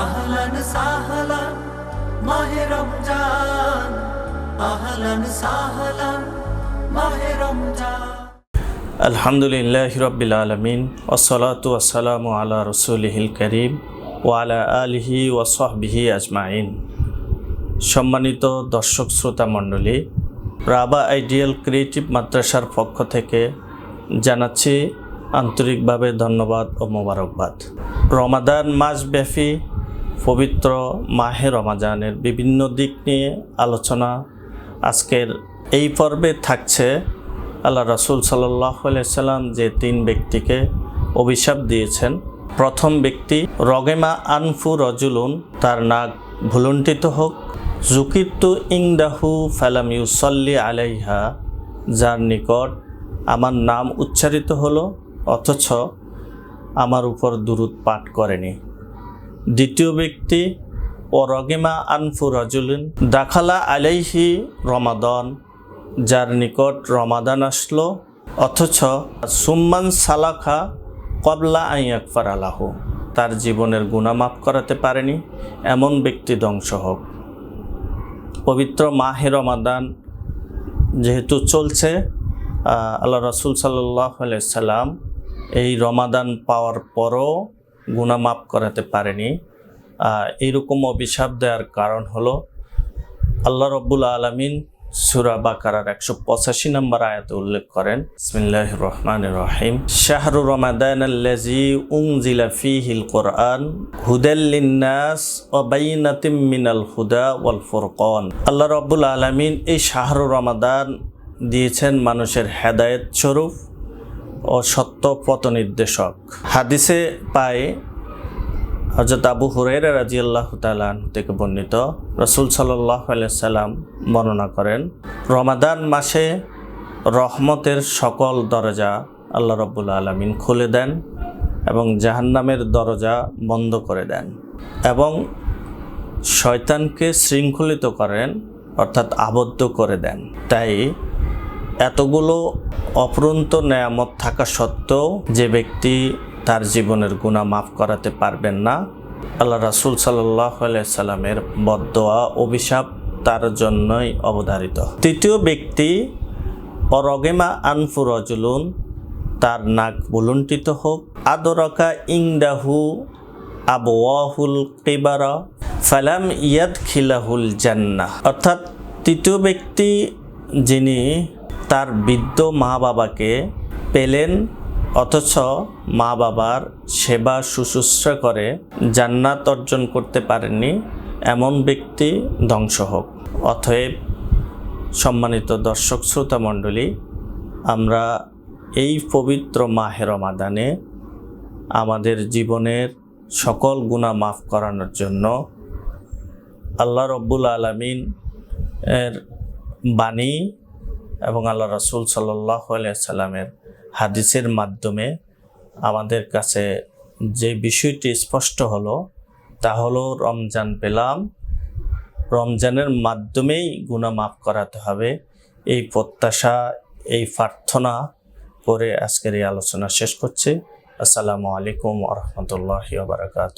আহলান সাহলান মাহে রমজান। আহলান সাহলান মাহে রমজান। আলহামদুলিল্লাহ রবিল আলমিন ওসলাত ওসালাম আলা রসুলহিল করিম ওয়ালা আলিহি ওসহবিহি আজমাইন। সম্মানিত দর্শক শ্রোতা মণ্ডলী, রাবা আইডিয়াল ক্রিয়েটিভ মাদ্রাসার পক্ষ থেকে জানাচ্ছি আন্তরিকভাবে ধন্যবাদ ও মোবারকবাদ। রমাদান মাসব্যাপী পবিত্র মাহে রমাজানের বিভিন্ন দিক নিয়ে আলোচনা আজকের এই পর্বে থাকছে আল্লাহ রসুল সাল্লাম যে তিন ব্যক্তিকে অভিশাপ দিয়েছেন। প্রথম ব্যক্তি, রগেমা আনফু রজুলুন, তার নাক ভুলুণ্ঠিত হোক। জুকিত্তু ইংদাহু ফালাম ইউসল্লি আলাইহা, যার নিকট আমার নাম উচ্চারিত হলো, অথচ আমার উপর দুরুদ পাঠ করেনি। দ্বিতীয় ব্যক্তি, ও রগেমা আনফু রজুলিন, দাখালা আলাইহি রমাদন যার নিকট রমাদান আসলো, অথচ সুম্মান সালাখা কবলা আই আকফার আলাহ তার জীবনের গুণা মাফ করাতে পারেনি, এমন ব্যক্তি ধ্বংস হোক। পবিত্র মাহে রমাদান যেহেতু চলছে আল্লাহ রসুল সাল্লাহ সাল্লাম এই রমাদান পাওয়ার পরও গুণা মাফ করাতে পারেনি। আহ, এইরকম অভিশাপ দেওয়ার কারণ হলো আল্লাহ রব্বুল আলমিন সুরা বাকারার একশো পঁচাশি নম্বর আয়াতে উল্লেখ করেন বিসমিল্লাহ রহমান রহিম শাহরু রমাদান আল্লাজি উংজিলা ফিহিল কোরআন হুদাল্লিন্নাস ও বাইনাতিম মিনাল হুদা ওয়াল ফুরকন। আল্লাহ রব্বুল আলমিন এই শাহরু রমাদান দিয়েছেন মানুষের হেদায়েত স্বরূপ। ও সত্য পথ নির্দেশক হাদিসে পায় হজরত আবু হুরাইরা রাজি আল্লাহ থেকে বর্ণিত, রসুল সাল্লাহ সাল্লাম বর্ণনা করেন, রমাদান মাসে রহমতের সকল দরজা আল্লাহ রব্বুল আলমিন খুলে দেন এবং জাহান্নামের দরজা বন্ধ করে দেন এবং শয়তানকে শৃঙ্খলিত করেন, অর্থাৎ আবদ্ধ করে দেন। তাই এতগুলো অপরন্ত নেয়ামত থাকা সত্ত্বেও যে ব্যক্তি তার জীবনের গুণা মাফ করাতে পারবেন না, আল্লাহ রাসুল সাল্লাহ সাল্লামের বদোয়া অভিশাপ তার জন্যই অবধারিত। তৃতীয় ব্যক্তি, অরগেমা আনফু রজুলুন, তার নাক বুলুন্টিত হোক। আদরকা ইংদাহু আবওয়াহুল কিবারা, ফালাম ইয়াদ খিলাহুল জান্না অর্থাৎ তৃতীয় ব্যক্তি, যিনি তার বৃদ্ধ মা বাবাকে পেলেন, অথচ মা বাবার সেবা শুশ্রূষা করে জান্নাত অর্জন করতে পারেননি এমন ব্যক্তি ধ্বংস হোক। অতএব, সম্মানিত দর্শক শ্রোতা মণ্ডলী, আমরা এই পবিত্র মাহের মাদানে আমাদের জীবনের সকল গুণা মাফ করানোর জন্য আল্লাহ রব্বুল আলমিন এর বাণী এবং আল্লাহ রসুল সাল্লাহ সাল্লামের হাদিসের মাধ্যমে আমাদের কাছে যে বিষয়টি স্পষ্ট হলো, তা হলো রমজান পেলাম। রমজানের মাধ্যমেই গুণা মাফ করাতে হবে। এই প্রত্যাশা, এই প্রার্থনা করে আজকের এই আলোচনা শেষ করছে। আসসালামু আলাইকুম রহমতুল্লাহ বারকাত